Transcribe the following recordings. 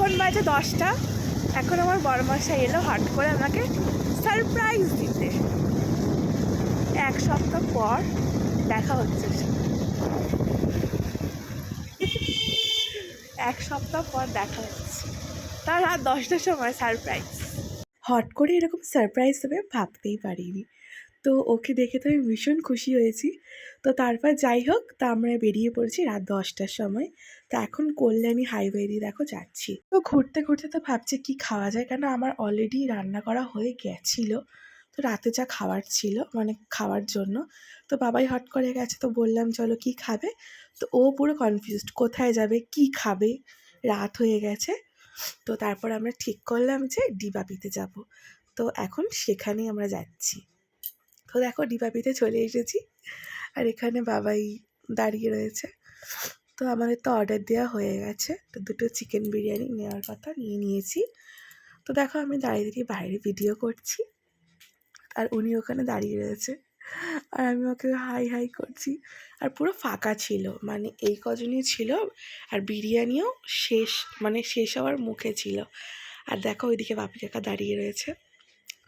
এখন বাজে দশটা। এখন আমার বড়মশাই এলো হট করে আমাকে সারপ্রাইজ দিতে। এক সপ্তাহ পর দেখা হচ্ছে। এক সপ্তাহ পর দেখা হচ্ছে। তার রাত দশটার সময় সারপ্রাইজ হট করে এরকম সারপ্রাইজ দেবে ভাবতেই পারিনি। তো ওকে দেখে তো আমি ভীষণ খুশি হয়েছি। তো তারপর যাই হোক, তা আমরা বেরিয়ে পড়ছি রাত দশটার সময়। তো এখন কল্যাণী হাইওয়ে দিয়ে দেখো যাচ্ছি। তো ঘুরতে ঘুরতে তো ভাবছি কি খাওয়া যায়, কেন আমার অলরেডি রান্না করা হয়ে গেছিল। তো রাতে যা খাওয়ার ছিল মানে খাওয়ার জন্য। তো বাবাই হট করে গেছে, তো বললাম চলো কি খাবে। তো ও পুরো কনফিউজড কোথায় যাবে, কি খাবে, রাত হয়ে গেছে। তো তারপর আমরা ঠিক করলাম যে ডিবাপিতে যাব। তো এখন সেখানেই আমরা যাচ্ছি। তো দেখো ডিবাপিতে চলে এসেছি। আর এখানে বাবাই দাঁড়িয়ে রয়েছে। তো আমাদের তো অর্ডার দেওয়া হয়ে গেছে। তো দুটো চিকেন বিরিয়ানি নেওয়ার কথা নিয়ে নিয়েছি। তো দেখো আমি দাঁড়িয়ে দাঁড়িয়ে বাইরে ভিডিও করছি। আর উনি ওখানে দাঁড়িয়ে রয়েছে। আর আমি ওকে হাই হাই করছি। আর পুরো ফাঁকা ছিল। মানে এই কজনই ছিল। আর বিরিয়ানিও শেষ মানে শেষ হওয়ার মুখে ছিল। আর দেখো ওইদিকে বাপি কাকা দাঁড়িয়ে রয়েছে।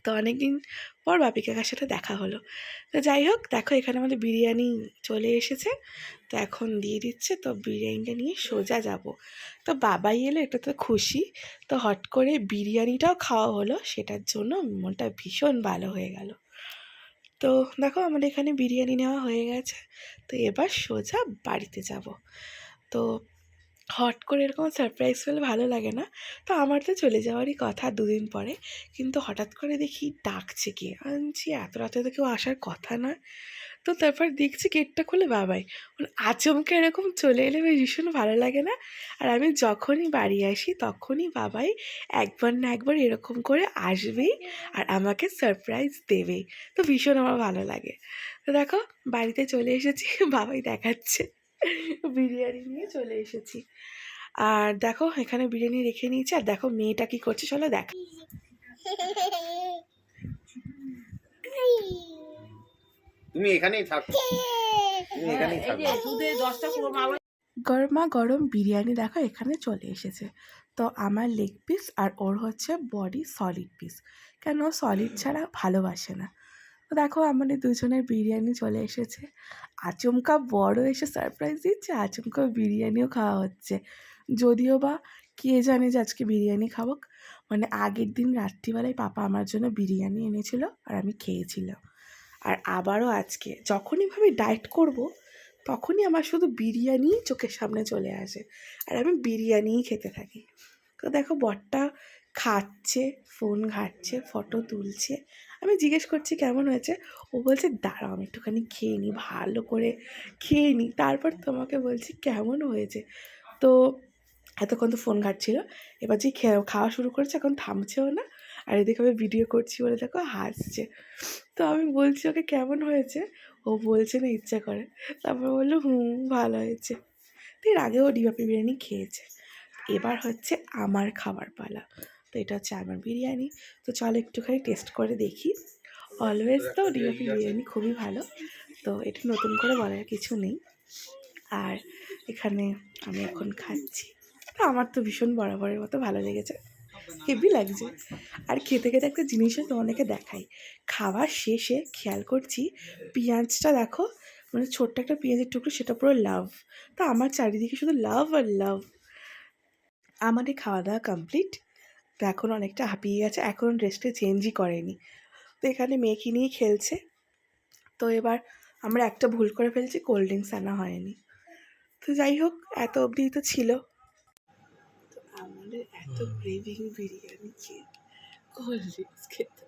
তো অনেকদিন পর বাপি কাকার সাথে দেখা হলো। তো যাই হোক, দেখো এখানে আমাদের বিরিয়ানি চলে এসেছে। তো এখন দিয়ে দিচ্ছে, তো বিরিয়ানিটা নিয়ে সোজা যাব। তো বাবাই এলো, এটা তো খুশি। তো হট করে বিরিয়ানিটাও খাওয়া হলো, সেটার জন্য মনটা ভীষণ ভালো হয়ে গেল। তো দেখো আমাদের এখানে বিরিয়ানি নেওয়া হয়ে গেছে। তো এবার সোজা বাড়িতে যাব। তো হট করে এরকম সারপ্রাইজ পেলে ভালো লাগে না। তো আমার তো চলে যাওয়ারই কথা দুদিন পরে। কিন্তু হঠাৎ করে দেখি ডাকছে কে? আনছি, এত রাতে তো কেউ আসার কথা না। তো তারপর দেখছি গেটটা খুলে বাবাই। মানে আচমকে এরকম চলে এলে ভীষণ ভালো লাগে না? আর আমি যখনই বাড়ি আসি তখনই বাবাই একবার না একবার এরকম করে আসবেই আর আমাকে সারপ্রাইজ দেবেই। তো ভীষণ আমার ভালো লাগে। তো দেখো, বাড়িতে চলে এসেছি, বাবাই দেখাচ্ছে। বিরিয়ানি নিয়ে চলে এসেছি। আর দেখো এখানে বিরিয়ানি রেখে নিয়েছি। আর দেখো মেয়েটা কি করছে চলো দেখ। তুমি এখানেই থাকো। তুমি এখানেই থাকো। গরমা গরম বিরিয়ানি দেখো এখানে চলে এসেছে। তো আমার লেগ পিস আর ওর হচ্ছে বডি সলিড পিস কেন সলিড ছাড়া ভালোবাসে না। তো দেখো আমাদের দুজনের বিরিয়ানি চলে এসেছে। আচমকা বড় এসে সারপ্রাইজ দিচ্ছে, আচমকা বিরিয়ানিও খাওয়া হচ্ছে। যদিও বা কে জানে যে আজকে বিরিয়ানি খাব। মানে আগের দিন রাত্রিবেলায় পাপা আমার জন্য বিরিয়ানি এনেছিল আর আমি খেয়েছিলাম। আর আবারও আজকে যখনই ভাবি ডায়েট করব, তখনই আমার শুধু বিরিয়ানি চোখের সামনে চলে আসে আর আমি বিরিয়ানিই খেতে থাকি। তো দেখো বরটা খাচ্ছে ফোন ঘাটছে ফটো তুলছে। আমি জিজ্ঞেস করছি, কেমন হয়েছে? ও বলছে, দাঁড়াও, আমি একটুখানি খেয়ে নিই, ভালো করে খেয়ে নিই। তারপর তোমাকে বলছি, কেমন হয়েছে? তো এতক্ষণ তো ফোন ঘাটছিল, এবার যে খাওয়া শুরু করেছে, এখন থামছেও না। আর এদিকে আমি ভিডিও করছি বলে দেখো, হাসছে। তো আমি বলছি, ওকে, কেমন হয়েছে? ও বলছে, না, ইচ্ছা করে। তারপর বলল, হুম, ভালো হয়েছে। তো এর আগেও ডিবাপি বিরিয়ানি খেয়েছে। এবার হচ্ছে আমার খাবার পালা তো এটা হচ্ছে আমার বিরিয়ানি। তো চলো একটুখানি টেস্ট করে দেখি। অলওয়েজ তো ডিবাপি বিরিয়ানি খুবই ভালো। তো এটা নতুন করে বলার কিছু নেই। আর এখানে আমি এখন খাচ্ছি। তো আমার তো ভীষণ বরাবরের মতো ভালো লেগেছে। হেভি লাগছে। আর খেতে খেতে একটা জিনিসও তোমাদেরকে দেখাই। খাওয়ার শেষে খেয়াল করছি পেঁয়াজটা দেখো মানে ছোট্ট একটা পেঁয়াজের টুকরো সেটা পুরো লাভ তো আমার চারিদিকে শুধু লাভ আর লাভ আমাদের খাওয়া দাওয়া কমপ্লিট তো এখন অনেকটা হাঁপিয়ে গেছে এখন ড্রেসটা চেঞ্জই করেনি। তো এখানে মেয়েকে নিয়ে খেলছে। তো এবার আমরা একটা ভুল করে ফেলছি কোল্ড ড্রিঙ্কস আনা হয়নি। তো যাই হোক এত অবধি তো ছিল। তো আমাদের এত ক্রেভিং বিরিয়ানি খেয়ে কোল্ড ড্রিঙ্কস খেতে।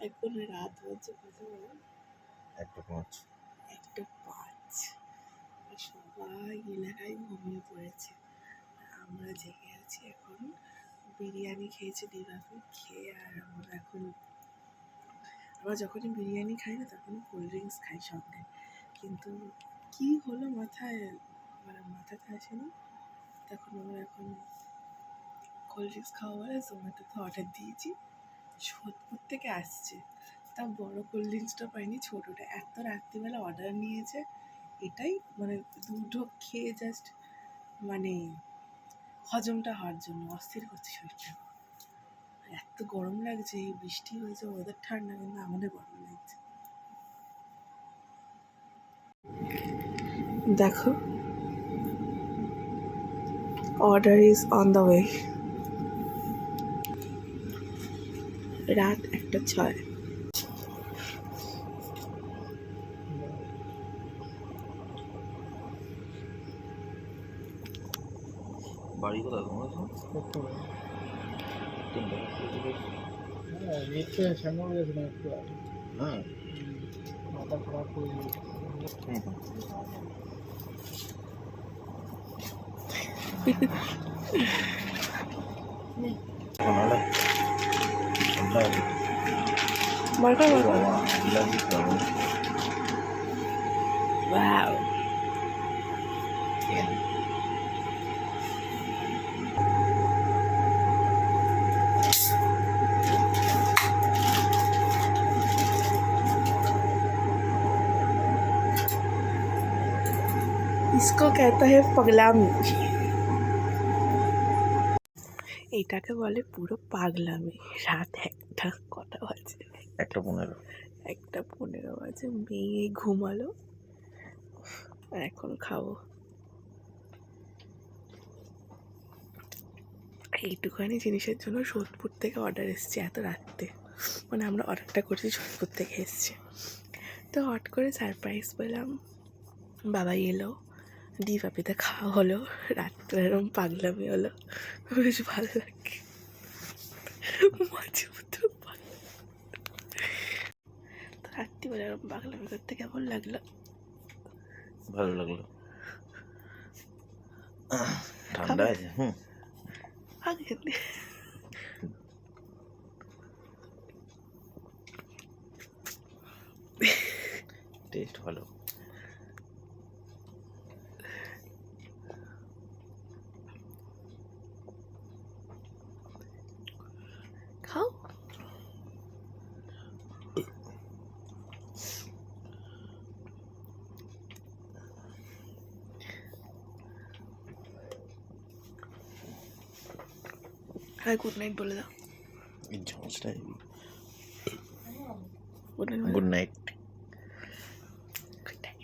এখন রাত হচ্ছে কত? একটা পাঁচ। একটা পাঁচ। সবাই এলাকায় ঘুমিয়ে পড়েছে। আমরা জেগে আছি এখন বিরিয়ানি খেয়েছি ডিবাপি খেয়ে আর আমরা এখন, আমরা যখনই বিরিয়ানি খাই না তখনই কোল্ড ড্রিঙ্কস খাই সঙ্গে কিন্তু কি হলো মাথায় মানে মাথাতে আসেনি তখন আমরা এখন কোল্ড ড্রিঙ্কস খাওয়া বলে জোম্যাটোতে অর্ডার দিয়েছি। সোদপুর থেকে আসছে। তা বড় কোল্ড ড্রিঙ্কসটা পাইনি, ছোটোটা। এত রাত্রিবেলা অর্ডার নিয়েছে। এটাই মানে দুটো খেয়ে জাস্ট মানে হজমটা হওয়ার জন্য, অস্থির করছে শরীরটা। এত গরম লাগছে, বৃষ্টি হয়েছে ওদের ঠান্ডা, কিন্তু আমাদের গরম লাগছে। দেখো order is on the way রাত একটা ছয়। বাড়ি কোথায় তোমার হ্যাঁ মিথ্যে সামনে গেছিলাম একটু আগে। হ্যাঁ মাথা খারাপ করে দিয়েছে। মার্কার মার্কার ওয়াও इसको कहता है পাগলামি এটাকে বলে পুরো পাগলামি রাত একটা কটা বাজে একটা পনেরো একটা পনেরো বাজে মেয়ে ঘুমালো আর এখন খাবো এইটুখানি জিনিসের জন্য সোদপুর থেকে অর্ডার এসছে এত রাত্রে মানে আমরা অর্ডারটা করছি সোদপুর থেকে এসছে তো হট করে সারপ্রাইজ পেলাম বাবা এলো ডি পাপিতে খাওয়া হলো রাত্রে এরকম পাগলামি হলো বেশ ভালো লাগে। মাঝে মধ্যে পাগলামি। তো রাত্রিবেলা এরকম পাগলামি করতে কেমন লাগল? ভালো লাগল। ঠান্ডা আছে হুম। আগে টেস্ট ভালো। হ্যাঁ গুড নাইট বলে দাও। Good night good night